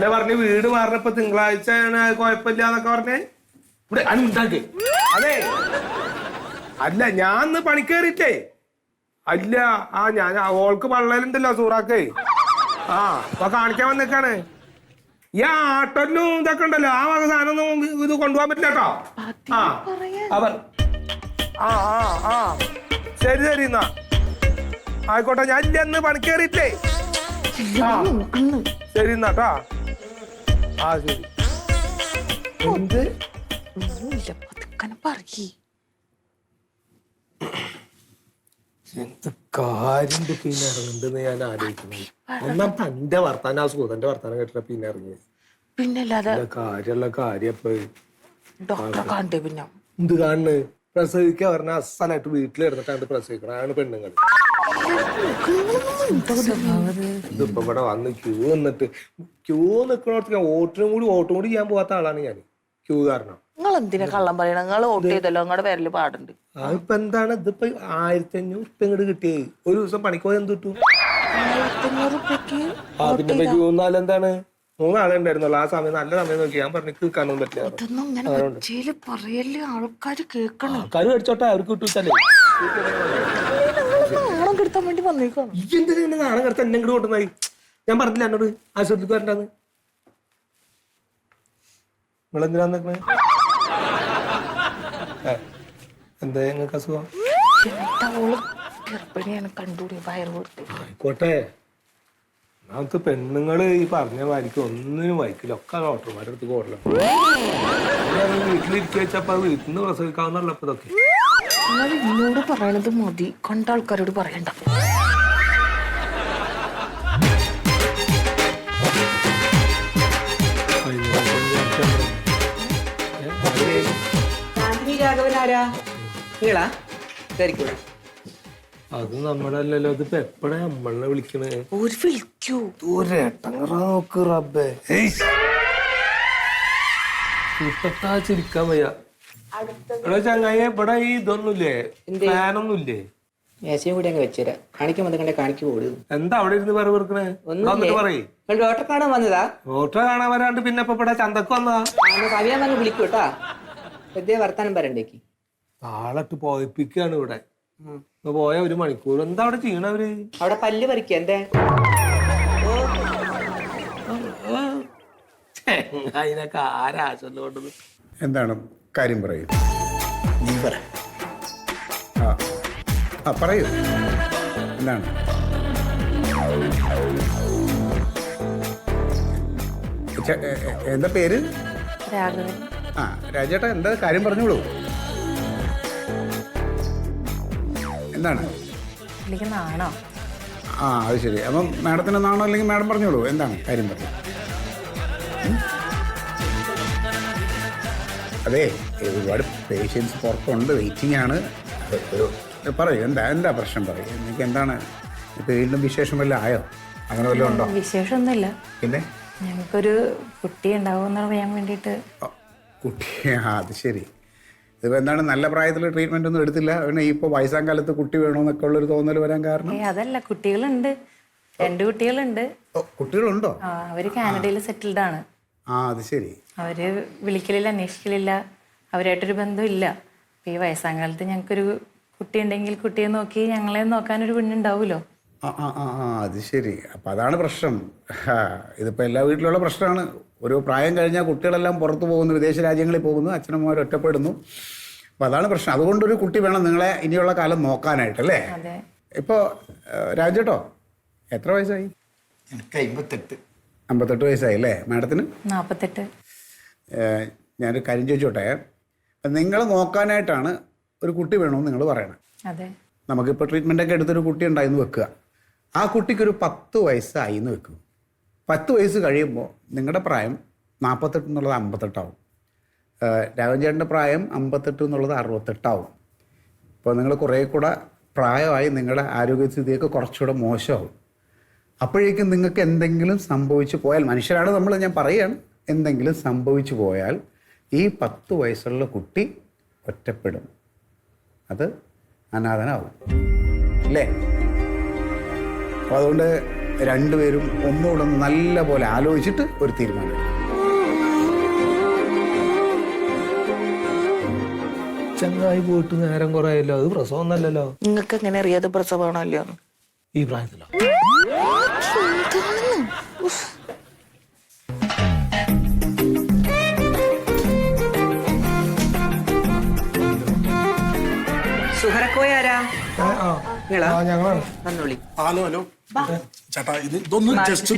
അയ്യല്ലേ പറഞ്ഞ് വീട് മാറിനപ്പോ തിങ്കളാഴ്ചയാണ് കുഴപ്പമില്ല എന്നൊക്കെ പറഞ്ഞേ? ഇവിടെ ഉണ്ടാക്കി. അതെ. അല്ല ഞാൻ ഇന്ന് പണിക്കേറിട്ടേ അല്ല ആ ഞാൻ ഓൾക്ക് പള്ളലുണ്ടല്ലോ സൂറാക്കേ. ആ അപ്പൊ കാണിക്കാൻ വന്നേക്കാണ്. ഈ ആട്ടോനും ഇതൊക്കെ ഉണ്ടല്ലോ ആ വക സാധനം ഇത് കൊണ്ടുപോകാൻ പറ്റില്ല കേട്ടോ. ആ. അവർ ആ ആ ആ. ശരി ശരി എന്നാ. ആയിക്കോട്ടെ ഞാൻ ഇല്ല അന്ന് പണിക്കേറിയിട്ടേ ശരി എന്നാ ട്ടാ. ആ ശരി. എന്ത്? ഒന്നുമില്ല പതുക്കനെ പറയ്. എന്ത് കാര്യം ഇത് പിന്നെ ഇറങ്ങുന്നുണ്ടെന്ന് ഞാൻ ആലോചിക്കുന്നു. ഒന്നാം തന്റെ വർത്താനം ആ വർത്താനം കേട്ടിട്ട് പിന്നെ ഇറങ്ങിയത് പിന്നല്ലാതെ നല്ല കാര്യമുള്ള കാര്യം ഇപ്പൊ? ഡോക്ടറെ കണ്ടേ പിന്നെ? എന്ത് കാണുന്നു പ്രസവിക്കാൻ പറഞ്ഞ അസലായിട്ട് വീട്ടിൽ ഇരുന്നിട്ടാണ് പ്രസവിക്കണം ആണ് പെണ്ണുങ്ങൾ ഇതിപ്പോ ഇവിടെ വന്ന് ക്യൂ നിന്നിട്ട് ക്യൂ നിക്കണോടത്ത് ഞാൻ ഓട്ടിനും കൂടി ഓട്ടം കൂടി ചെയ്യാൻ പോവാത്ത ആളാണ് ഞാൻ ക്യൂ കാരണം. നിങ്ങൾ എന്തിനാ കള്ളം പറയണ? നിങ്ങൾ വോട്ട് ചെയ്തല്ലോ നിങ്ങളുടെ പേരിൽ പാടുണ്ട്. അതിപ്പോ എന്താണ്? ഇതിപ്പോ ആയിരത്തി അഞ്ഞൂറ് ഉറുപ്പ ഇങ്ങോട്ട് കിട്ടിയേ. ഒരു ദിവസം പണിക്കോ എന്ത് കിട്ടും? ക്യൂ എന്താണ്? മൂന്നാളെ ഉണ്ടായിരുന്നുള്ളൂ. ആ സമയം നല്ല സമയം നോക്കി. ഞാൻ പറഞ്ഞു നിൽക്കാനൊന്നും പറ്റില്ല പറയല്ലേ ആൾക്കാര് കേൾക്കണം. കരു മേടിച്ചോട്ടെ അവർക്ക് കിട്ടൂച്ചല്ലേ. കെടുത്താൻ വേണ്ടി വന്നേക്കാണ് ഈ എന്തിനാ എന്നെ നാളെ കിടത്ത് എന്നെ ഇങ്ങോട്ട് കൊണ്ടുവന്നായി? ഞാൻ പറഞ്ഞില്ല എന്നോട് ആശുപത്രിക്ക് വരണ്ടെന്ന്. നിങ്ങളെന്തിനാ നിക്കണേ എന്താ ഞങ്ങൾക്ക് അസുഖം? ഗർഭിണിയാണ് കണ്ടൂടി വയറ് കൊടുത്ത് ആയിക്കോട്ടെ. ഒന്നാമത്തെ പെണ്ണുങ്ങൾ ഈ പറഞ്ഞ മാതിരിക്ക് ഒന്നിനും വായിക്കില്ല ഒക്കെ ഡോക്ടർമാരുടെ അടുത്ത് പോകണം വീട്ടിലിരിക്കുക വെച്ചപ്പോ വീട്ടിൽ നിന്ന് പ്രസവിക്കാവുന്നല്ലോ ഇപ്പൊ ഇതൊക്കെ. എന്നാൽ എന്നോട് പറയണത് മതി. കണ്ട ആൾക്കാരോട് പറയണ്ട കയറിക്കൂടെ അത് നമ്മളല്ലല്ലോ ഇതിപ്പോ എപ്പോഴാ നമ്മളെ വിളിക്കണേ? ഒരു വിളിക്കൂ. നോക്ക് റബ്ബേ. ഇപ്പത്താ ചിരിക്കാൻ വയ്യ. എടാ ചങ്ങായി ഇവിടെ ഈ ഇതൊന്നുമില്ലേ? ഫാനൊന്നുമില്ലേ? മേശയും കൂടി അങ്ങ് വെച്ചുതരാം കാണിക്കാൻ വന്നിട്ട് കാണിക്ക് പോടും. എന്താ അവിടെ ഇരുന്ന് പറ വെറുക്കണേ ഡോക്ടറെ കാണാൻ വന്നതാ? ഓട്ടോ കാണാൻ വരാണ്ട് പിന്നെ ഇപ്പൊ ഇവിടെ ചന്തക്ക് വന്നതാ. കവിയാൻ വന്ന് വിളിക്കൂ കേട്ടാ. വെറുതെ വർത്താനം പറയണ്ടേക്ക്. ആളട്ട് പോയിപ്പിക്കാണ് ഇവിടെ. പോയ ഒരു മണിക്കൂർ. എന്താ അവിടെ ചെയ്യണവര് അവിടെ പല്ല് പറിക്ക എന്തേ? എന്താണ്? കാര്യം പറയൂ. നീ പറ ആ. ആ പറയൂ. എന്താണ്? എന്താ പേര്? രാഘവൻ. ആ രാജേട്ടാ എന്താ കാര്യം പറഞ്ഞോളൂ. എന്താണ്? നാണോ? ആ അത് ശരി. അപ്പം മാഡത്തിന് നാണോ അല്ലെങ്കിൽ മാഡം പറഞ്ഞോളൂ. എന്താണ് കാര്യം പറഞ്ഞു അതെ ഒരുപാട് പേഷ്യൻസ് പുറത്തുണ്ട് വെയിറ്റിംഗ് ആണ്. ഒരു- പറയൂ എന്താ എന്താ പ്രശ്നം പറയൂ? നിങ്ങൾക്ക് എന്താണ്? ഇപ്പൊ വീണ്ടും വിശേഷം വല്ലതും ആയോ? അങ്ങനെ വല്ലതും ഉണ്ടോ? വിശേഷമൊന്നുമില്ല. പിന്നെ? ഞങ്ങൾക്കൊരു കുട്ടി ഉണ്ടാവുമെന്ന് പറയാൻ വേണ്ടിയിട്ട്. കുട്ടി ആ അത് ശരി. ഇതിപ്പോൾ എന്താണ് നല്ല പ്രായത്തിൽ ട്രീറ്റ്മെന്റ് ഒന്നും എടുത്തില്ല. പിന്നെ ഇപ്പോൾ വയസ്സാം കാലത്ത് കുട്ടി വേണമെന്നൊക്കെ ഉള്ളൊരു തോന്നൽ വരാൻ കാരണം? അതല്ല കുട്ടികളുണ്ട്. രണ്ട് കുട്ടികളുണ്ട്. കുട്ടികളുണ്ടോ? അവർ കാനഡയിൽ സെറ്റിൽഡ് ആണ്. ആ അത് ശരി. അവർ വിളിക്കലില്ല അന്വേഷിക്കലില്ല. അവരായിട്ടൊരു ബന്ധമില്ല. ഈ വയസ്സാം കാലത്ത് ഞങ്ങൾക്കൊരു കുട്ടി ഉണ്ടെങ്കിൽ കുട്ടിയെ നോക്കി ഞങ്ങളെ നോക്കാനൊരു പെണ്ണുണ്ടാവുമല്ലോ. ആ ആ ആ ആ അത് ശരി. അപ്പം അതാണ് പ്രശ്നം. ഇതിപ്പോൾ എല്ലാ വീട്ടിലുള്ള പ്രശ്നമാണ്. ഒരു പ്രായം കഴിഞ്ഞാൽ കുട്ടികളെല്ലാം പുറത്തു പോകുന്നു വിദേശ രാജ്യങ്ങളിൽ പോകുന്നു അച്ഛനമ്മമാർ ഒറ്റപ്പെടുന്നു. അപ്പം അതാണ് പ്രശ്നം. അതുകൊണ്ടൊരു കുട്ടി വേണം നിങ്ങളെ ഇനിയുള്ള കാലം നോക്കാനായിട്ടല്ലേ അതെ. ഇപ്പോൾ രാജേട്ടോ എത്ര വയസ്സായി? എനിക്ക് അമ്പത്തെട്ട് അമ്പത്തെട്ട് വയസ്സായി അല്ലേ മാഡത്തിന് നാൽപ്പത്തെട്ട് ഞാനൊരു കാര്യം ചോദിച്ചോട്ടെ? നിങ്ങൾ നോക്കാനായിട്ടാണ് ഒരു കുട്ടി വേണമെന്ന് നിങ്ങൾ പറയണം. അതെ. നമുക്കിപ്പോൾ ട്രീറ്റ്മെന്റ് ഒക്കെ എടുത്തൊരു കുട്ടി ഉണ്ടായിന്ന് വെക്കുക. ആ കുട്ടിക്ക് ഒരു പത്ത് വയസ്സായി എന്ന് വെക്കും. പത്ത് വയസ്സ് കഴിയുമ്പോൾ നിങ്ങളുടെ പ്രായം നാൽപ്പത്തെട്ട് എന്നുള്ളത് അമ്പത്തെട്ടാവും. രാഘവൻചേട്ടന്റെ രാഘവൻ ചേട്ടന്റെ പ്രായം അമ്പത്തെട്ട് എന്നുള്ളത് അറുപത്തെട്ടാവും. അപ്പോൾ നിങ്ങൾ കുറേ കൂടെ പ്രായമായി നിങ്ങളുടെ ആരോഗ്യസ്ഥിതിയൊക്കെ കുറച്ചുകൂടെ മോശമാവും. അപ്പോഴേക്കും നിങ്ങൾക്ക് എന്തെങ്കിലും സംഭവിച്ചു പോയാൽ മനുഷ്യരാണ് നമ്മൾ ഞാൻ പറയുകയാണ് എന്തെങ്കിലും സംഭവിച്ചു പോയാൽ ഈ പത്ത് വയസ്സുള്ള കുട്ടി ഒറ്റപ്പെടും. അത് അനാഥനാവും. അല്ലേ? അപ്പോൾ അതുകൊണ്ട് രണ്ടുപേരും ഒന്നുകൂടെ ഒന്ന് നല്ല പോലെ ആലോചിച്ചിട്ട് ഒരു തീരുമാനം. ചങ്ങായി പോയിട്ട് നേരം കുറയല്ലോ. അത് പ്രസവം ഒന്നല്ലല്ലോ. നിങ്ങൾക്ക് എങ്ങനെ അറിയാതെ പ്രസവമാണല്ലോ ഈ പ്രായത്തിലോ? സുഹറക്കോയ ആരാ? നിങ്ങളാ? ഞങ്ങളാണ് വന്നോളി. Hello hello. ചേട്ടാ ഇത് ഇതൊന്ന് ജസ്റ്റ്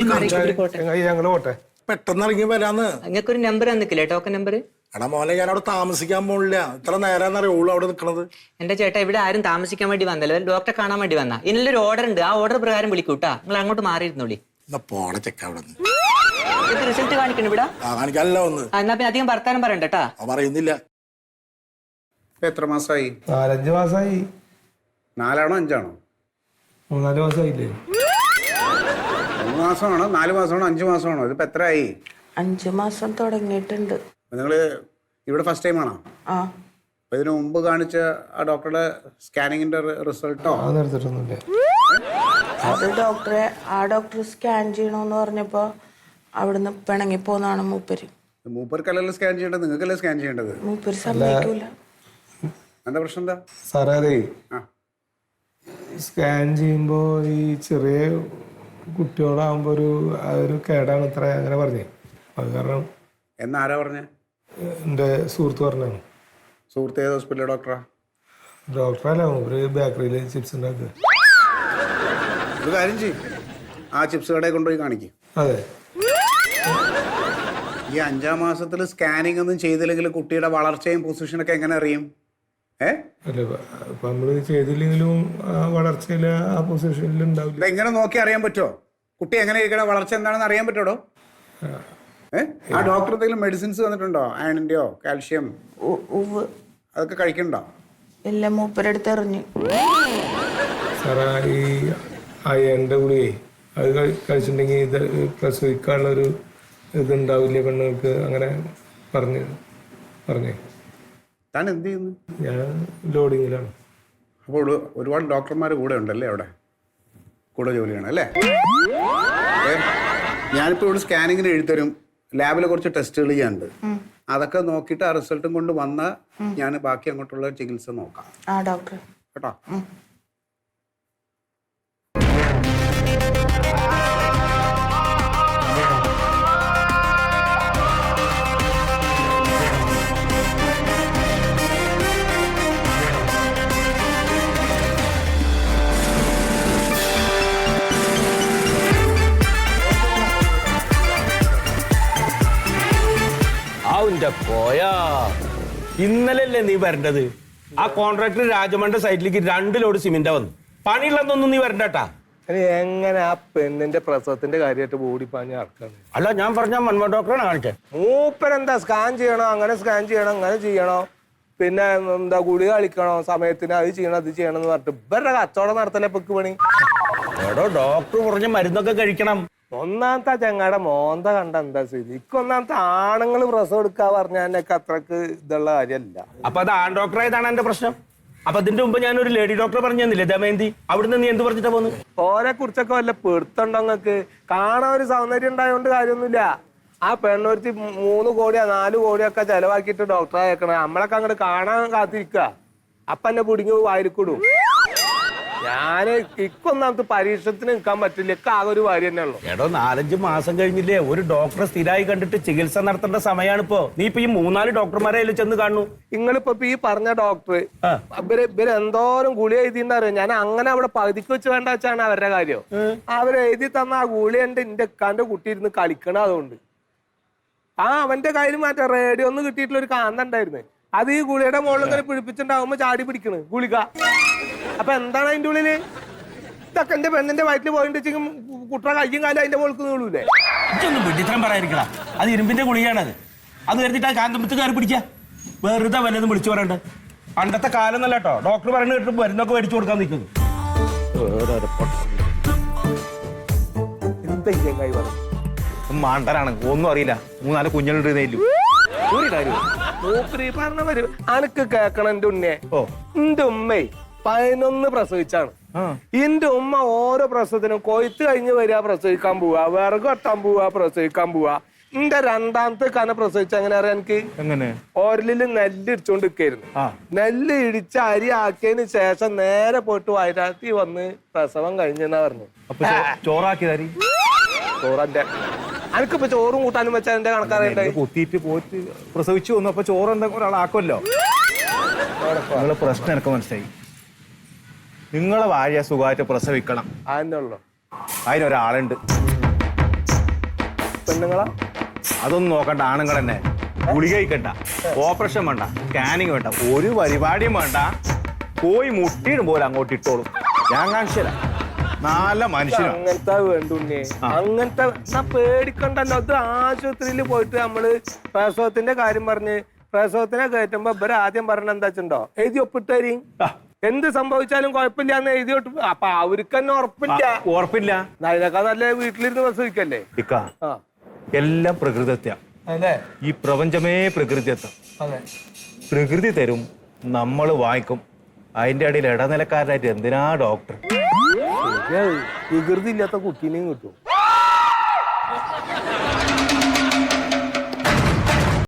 പോട്ടെ. പെട്ടെന്ന് ഇറങ്ങി വരാന്ന്. നിങ്ങൾക്കൊരു നമ്പർ തന്നിക്കില്ലേ? ടോക്കൺ നമ്പർ എടാ മോനെ ഞാൻ അവിടെ താമസിക്കാൻ പോണില്ല. ഇത്ര നേരം അറിയുള്ളൂ അവിടെ നിൽക്കണത് എന്റെ ചേട്ടാ ഇവിടെ ആരും താമസിക്കാൻ വേണ്ടി വന്നല്ലോ. ഡോക്ടറെ കാണാൻ വേണ്ടി വന്ന. ഇതിനൊരു ഓർഡർ ഉണ്ട്. ആ ഓർഡർ പ്രകാരം വിളിക്കൂട്ടാ നിങ്ങൾ അങ്ങോട്ട് മാറിയിരുന്നോളി. എന്നാ പോണ ചെക്ക അവിടെ റിസൾട്ട് കാണിക്കണം ഇവിടെ? ആ കാണിക്കാനല്ല വന്ന്. ആ, എന്നാ പിന്നെ അധികം വർത്താനം പറയണ്ട കേട്ടാ പറയുന്നില്ല. എത്ര മാസമായി നാലഞ്ച് മാസമായി നാലാണോ അഞ്ചാണോ? മൂന്നാൽ മാസമായില്ലേ മൂന്ന് മാസമാണോ? നാല് മാസമാണോ? അഞ്ച് മാസമാണോ? ഇതിപ്പോ എത്രയായി? അഞ്ചു മാസം തുടങ്ങിയിട്ടുണ്ട്. നിങ്ങൾ ഇവിടെ ഫസ്റ്റ് ടൈം ആണോ? ആ. അപ്പൊ ഇതിനു മുമ്പ് കാണിച്ച ആ ഡോക്ടറുടെ സ്കാനിങ്ങിന്റെ റിസൾട്ടോ അത് എടുത്തിട്ടൊന്നുമില്ല. അത് ഡോക്ടറെ ആ ഡോക്ടർ സ്കാൻ ചെയ്യണമെന്ന് പറഞ്ഞപ്പോ അവിടുന്ന് പിണങ്ങി പോന്നാണ് മൂപ്പര്. മൂപ്പർക്കല്ലല്ലോ സ്കാൻ ചെയ്യേണ്ടത് നിങ്ങൾക്കല്ലേ സ്കാൻ ചെയ്യേണ്ടത്? മൂപ്പര് സമ്മതിക്കൂല. എന്താ പ്രശ്നം എന്താ? സാറേ അതെ. ആ. സ്കാൻ ചെയ്യുമ്പോ ഈ ചെറിയ കുട്ടികളാകുമ്പോ ഒരു ആ ഒരു കേടാണ് ഇത്ര അങ്ങനെ പറഞ്ഞേ. അത് കാരണം എന്നാരാ ആരാ പറഞ്ഞേ? എന്റെ സുഹൃത്ത് പറഞ്ഞാണ് സുഹൃത്ത് ഏത് ഹോസ്പിറ്റലിലെ ഡോക്ടറാ ഡോക്ടറല്ല ഒരു ബേക്കറിയിൽ ചിപ്സ് ഉണ്ടാക്കുക. ഒരു കാര്യം ചെയ്യും. ആ ചിപ്സ് കടയിൽ കൊണ്ടുപോയി കാണിക്കും. അതെ. ഈ അഞ്ചാം മാസത്തിൽ സ്കാനിങ് ഒന്നും ചെയ്തില്ലെങ്കിൽ കുട്ടിയുടെ വളർച്ചയും പൊസിഷനൊക്കെ എങ്ങനെ അറിയും? ഏ? അല്ല ഇപ്പൊ നമ്മൾ ചെയ്തില്ലെങ്കിലും ആ ആ പൊസിഷനിൽ ഉണ്ടാവില്ല. ഇതെങ്ങനെ നോക്കി അറിയാൻ പറ്റുമോ കുട്ടി എങ്ങനെ ഇരിക്കണ? വളർച്ച എന്താണെന്ന് അറിയാൻ പറ്റുമോ ആ ഡോക്ടർ എന്തെങ്കിലും മെഡിസിൻസ് തന്നിട്ടുണ്ടോ? ആയണിന്റെയോ കാൽഷ്യം അതൊക്കെ കഴിക്കണ്ടോ? എല്ലാം മൂപ്പരടുത്ത് എറിഞ്ഞു. സാറാ ഈ അയന്റെ ഗുളികയെ അത് കഴിച്ചിട്ടുണ്ടെങ്കിൽ ഇത് പ്രസവിക്കാനുള്ള ഒരു ഇത് ഉണ്ടാവില്ല പെണ്ണുങ്ങൾക്ക്? അങ്ങനെ പറഞ്ഞു പറഞ്ഞേ. താൻ എന്ത് ചെയ്യുന്നു? ഞാൻ ലോഡിങ്ങിലാണ്. അപ്പോൾ ഒരു- ഒരുപാട് ഡോക്ടർമാർ കൂടെ ഉണ്ടല്ലേ അവിടെ? കൂടെ ജോലി ചെയ്യണം അല്ലേ? ഞാനിപ്പോൾ ഇവിടെ സ്കാനിങ്ങിന് എഴുതരും ലാബിൽ കുറച്ച് ടെസ്റ്റുകൾ ചെയ്യാനുണ്ട്. അതൊക്കെ നോക്കിയിട്ട് ആ റിസൾട്ടും കൊണ്ട് വന്ന ഞാൻ ബാക്കി അങ്ങോട്ടുള്ള ചികിത്സ നോക്കാം. കേട്ടോ? ആവുന്റെ പോയാ. ഇന്നലല്ലേ നീ വരേണ്ടത്? ആ കോൺട്രാക്ടർ രാജമണ്ഡ സൈറ്റിലേക്ക് രണ്ട് ലോഡ് സിമെന്റ് വന്നു. പണിയുള്ളതൊന്നും നീ വരണ്ടട്ടാ. എങ്ങനെ ആ പെണ്ണിന്റെ പ്രസവത്തിന്റെ കാര്യമായിട്ട് ഓടിപ്പാഞ്ഞ് ആൾക്കാണ് അല്ല ഞാൻ പറഞ്ഞ മന്മ ഡോക്ടറാണ് കാണിച്ചത് മൂപ്പൻ എന്താ സ്കാൻ ചെയ്യണോ? അങ്ങനെ സ്കാൻ ചെയ്യണോ? അങ്ങനെ ചെയ്യണോ? പിന്നെ എന്താ ഗുളിക കളിക്കണോ സമയത്തിന് അത് ചെയ്യണം അത് ചെയ്യണം എന്ന് പറഞ്ഞിട്ട് ഇവരുടെ കച്ചവടം നടത്തലേ പൊക്ക് പണി? എടോ ഡോക്ടർ പറഞ്ഞ മരുന്നൊക്കെ കഴിക്കണം. ഒന്നാമത്തെ ചങ്ങാടെ മോന്ത കണ്ട എന്താ സ്ഥിതി ഇക്കൊന്നാമത്തെ ആണുങ്ങൾ പ്രസവം എടുക്കാ പറഞ്ഞാലൊക്കെ അത്രയ്ക്ക് ഇതുള്ള കാര്യമല്ല അപ്പൊ അത് ആൺ ഡോക്ടറായതാണ് എന്റെ പ്രശ്നം. അപ്പൊ അതിന്റെ മുമ്പ് ഞാൻ ഒരു ലേഡി ഡോക്ടറെ പറഞ്ഞു തന്നില്ലേ ദമയന്തി അവിടുന്ന് നീ എന്ത് പറഞ്ഞിട്ടാ പോന്ന്? ഓരെ കുറിച്ചൊക്കെ വല്ല പെടുത്തുണ്ടോ നിങ്ങക്ക് കാണാൻ ഒരു സൗന്ദര്യം ഉണ്ടായതുകൊണ്ട് കാര്യമൊന്നുമില്ല ആ പെണ്ണൊരുത്തി മൂന്ന് കോടിയാ നാല് കോടിയൊക്കെ ചെലവാക്കിയിട്ട് ഡോക്ടറെ അയക്കണേ. നമ്മളൊക്കെ അങ്ങോട്ട് കാണാൻ കാത്തിരിക്കുക അപ്പൊ എന്നെ പിടിങ്ങി വായിരിക്കൂടും ഞാൻ ഇക്കൊന്നാമത്തെ പരീക്ഷണത്തിന് നിൽക്കാൻ പറ്റില്ല. ഇക്ക ആകെ ഒരു വാരി തന്നെ ഉള്ളു എടോ നാലഞ്ച് മാസം കഴിഞ്ഞില്ലേ? ഒരു ഡോക്ടറെ സ്ഥിരമായി കണ്ടിട്ട് ചികിത്സ നടത്തേണ്ട സമയമാണ് ഇപ്പോ. നീ ഇപ്പൊ ഈ മൂന്നാൽ ഡോക്ടർമാരെ അതിൽ ചെന്ന് കാണുന്നു നിങ്ങളിപ്പോ ഈ പറഞ്ഞ ഡോക്ടർ ആ. ഇവർ ഇവർ എന്തോരം ഗുളി എഴുതിണ്ടറിയോ ഞാൻ അങ്ങനെ അവിടെ പകുതിക്ക് വെച്ച് വേണ്ട വെച്ചാണ് അവരുടെ കാര്യം. അവർ എഴുതി തന്ന ആ ഗുളി ഉണ്ട് എന്റെ ഇക്കാന്റെ കുട്ടി ഇരുന്ന് കളിക്കണ അതുകൊണ്ട്. ആ അവന്റെ കയ്യിൽ മാറ്റ റേഡിയോ ഒന്ന് കിട്ടിയിട്ടുള്ള ഒരു കാന്ത ഉണ്ടായിരുന്നു. അത് ഈ ഗുളിയുടെ മുകളിൽ ഇങ്ങനെ പിടിപ്പിച്ചിട്ടുണ്ടാവുമ്പോ ചാടി പിടിക്കണ്. ഗുളിക. അപ്പൊ എന്താണ് അതിന്റെ ഉള്ളിൽ? ഇതൊക്കെ എന്റെ പെണ്ണിന്റെ വയറ്റിൽ പോയിട്ട് കുട്ടറ കയ്യും കാലം അതിന്റെ പോലെ നീളൂലേ ഇതൊന്നും വിഡിത്രം പറയാതിരിക്കടാ. അത് ഇരുമ്പിന്റെ ഗുളികയാണ് അത് കരുതിട്ട് ആ കാന്തമ്പത്ത് കയറി പിടിക്ക. വെറുതെ വല്ലതും വിളിച്ചു പറയണ്ട? പണ്ടത്തെ കാലം നല്ല കേട്ടോ. ഡോക്ടർ പറഞ്ഞു കേട്ട് മരുന്നൊക്കെ മേടിച്ചു കൊടുക്കാൻ നിൽക്കുന്നു. മാണ്ടനാണ്. ഒന്നും അറിയില്ല. മൂന്നാൽ കുഞ്ഞുങ്ങളുണ്ട് ഒരു കാര്യം. പറഞ്ഞ വരും അനക്ക് കേക്കണം എന്റെ ഉണ്ണേ. ഓ. എന്റെ ഉമ്മേ. പതിനൊന്ന് പ്രസവിച്ചാണ്. എന്റെ ഉമ്മ ഓരോ പ്രസവത്തിനും കൊയ്ത്ത് കഴിഞ്ഞ് വരിക പ്രസവിക്കാൻ പോവാ വിറക് വെട്ടാൻ പോവാ പ്രസവിക്കാൻ പോവാ എന്റെ രണ്ടാമത്തെ കന പ്രസവിച്ച എങ്ങനെ അറിയാം എനിക്ക്? എങ്ങനെ? ഓരലിൽ നെല്ല് ഇടിച്ചോണ്ട് നിൽക്കായിരുന്നു നെല്ല് ഇടിച്ച് അരി ആക്കിയതിന് ശേഷം നേരെ പോയിട്ട് വയനാട്ടിൽ വന്ന് പ്രസവം കഴിഞ്ഞെന്നാ പറഞ്ഞു. അപ്പൊ ചോ- ചോറാക്കി തരി ചോറന്റെ അനക്കിപ്പോ ചോറും കൂട്ടാനും വെച്ചാൽ എന്റെ കണക്കറിയണ്ടേ കുത്തിയിട്ട് പോയിട്ട് പ്രസവിച്ചു വന്നു. അപ്പൊ ചോറ് എന്തെങ്കിലും ഒരാളാക്കുമല്ലോ പ്രശ്നം എനിക്ക് മനസ്സിലായി. നിങ്ങളെ ഭാര്യ സുഖമായിട്ട് പ്രസവിക്കണം. അതെന്നുള്ളു അതിനൊരാളുണ്ട്. പെണ്ണുങ്ങളാ? അതൊന്നും നോക്കണ്ട ആണുങ്ങൾ തന്നെ ഗുളിക കഴിക്കണ്ട ഓപ്പറേഷൻ വേണ്ട സ്കാനിങ് വേണ്ട ഒരു പരിപാടിയും വേണ്ട. പോയി മുട്ടിയിടും പോലെ അങ്ങോട്ട് ഇട്ടോളും. ഞാൻ കാണിച്ചല്ല നല്ല മനുഷ്യനാണ് അങ്ങനത്തെ വേണ്ടുണ്ണേ അങ്ങനത്തെ പേടിക്കണ്ടല്ലോ. അത് ആശുപത്രിയിൽ പോയിട്ട് നമ്മൾ പ്രസവത്തിന്റെ കാര്യം പറഞ്ഞ് പ്രസവത്തിനെ കയറ്റുമ്പോ ഇവരാദ്യം ആദ്യം പറഞ്ഞ എന്താ വെച്ചിട്ടുണ്ടോ? എഴുതി ഒപ്പിട്ടേരി. എന്ത് സംഭവിച്ചാലും കുഴപ്പമില്ല എന്ന് എഴുതിയോട്ട് അപ്പൊ അവർക്ക് തന്നെ ഉറപ്പില്ല. ഉറപ്പില്ല നല്ല വീട്ടിലിരുന്ന് പ്രസവിക്കല്ലേ? ഇക്ക ആ. എല്ലാം പ്രകൃതത്യ അല്ലേ ഈ പ്രപഞ്ചമേ പ്രകൃതിയത്ത. അതെ. പ്രകൃതി തരും നമ്മൾ വായിക്കും. അതിന്റെ ഇടയിൽ ഇടനിലക്കാരനായിട്ട് എന്തിനാ ഡോക്ടർ വികൃതി ഇല്ലാത്ത കുട്ടീനെയും കിട്ടും.